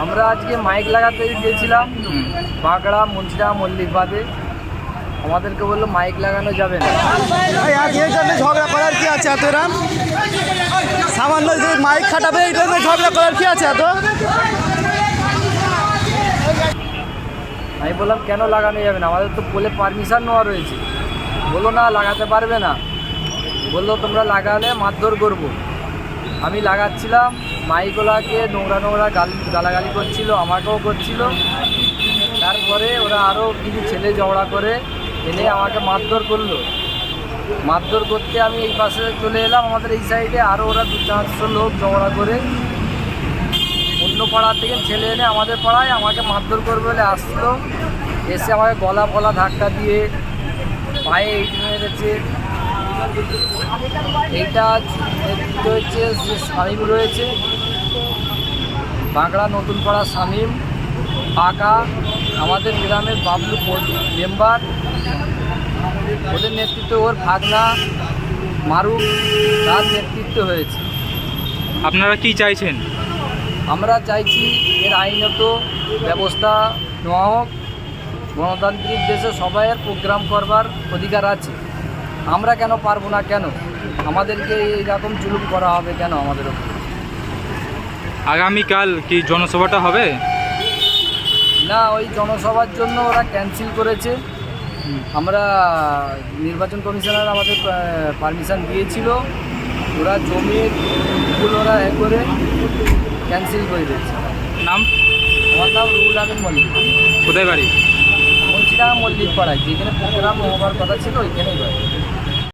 আমরা আজকে মাইক লাগাতে গিয়েছিলাম বাঁকড়া মুন্সিরা মল্লিকবাদে। আমাদেরকে বলল মাইক লাগানো যাবে না। এই আজ এই জন্য ঝগড়া করার কি আছে এত এরম সামান্য যে মাইক খাটাবে জন্য ঝগড়া করার কি আছে এত? আমি বললাম কেন লাগানো যাবে না? আমাদের তো বলে পারমিশন নেওয়া রয়েছে। বলল না লাগাতে পারবে না। বলল তোমরা লাগালে মারধর করব। আমি লাগাচ্ছিলাম মাইকোলাকে নোংরা নোংরা গালি, গালাগালি করছিল, আমাকেও করছিল। তারপরে ওরা আরও কিছু ছেলে ঝগড়া করে এনে আমাকে মারধর করল। মারধর করতে আমি এই পাশে চলে এলাম। আমাদের এই সাইডে আরও ওরা দু চারশো লোক ঝগড়া করে। অন্য পাড়া থেকে ছেলে এনে আমাদের পাড়ায় আমাকে মারধর করবে বলে আসলো। এসে আমাকে গলা ফলা ধাক্কা দিয়ে পায়ে ইট মেরেছে। এইটা হচ্ছে শামীম রয়েছে। বাঁকড়া নতুন পাড়া শামীম পাকা আমাদের গ্রামের বাবলু মেম্বার ওদের নেতৃত্বে ওর ভাগনা মারুফ তার নেতৃত্ব হয়েছে। আপনারা কি চাইছেন? আমরা চাইছি এর আইনত ব্যবস্থা নেওয়া হোক। গণতান্ত্রিক দেশে সবাইয়ের প্রোগ্রাম করবার অধিকার আছে। আমরা কেন পারব না কেন? আমাদেরকে এইরকম জুলুম করা হবে কেন আমাদের ওপর আগামীকাল কি জনসভাটা হবে? না ওই জনসভার জন্য ওরা ক্যান্সেল করেছে। আমরা নির্বাচন কমিশনার আমাদের পারমিশন দিয়েছিল। ওরা জমির ওরা এ করে ক্যান্সেল করে দিয়েছে। নাম? আমার নাম রুহুল আমিন মল্লিক। কোথায় বাড়ি? মুন্সিডাঙ্গা মল্লিক পাড়ায় যেখানে প্রোগ্রাম হওয়ার কথা ছিল ওইখানেই হয়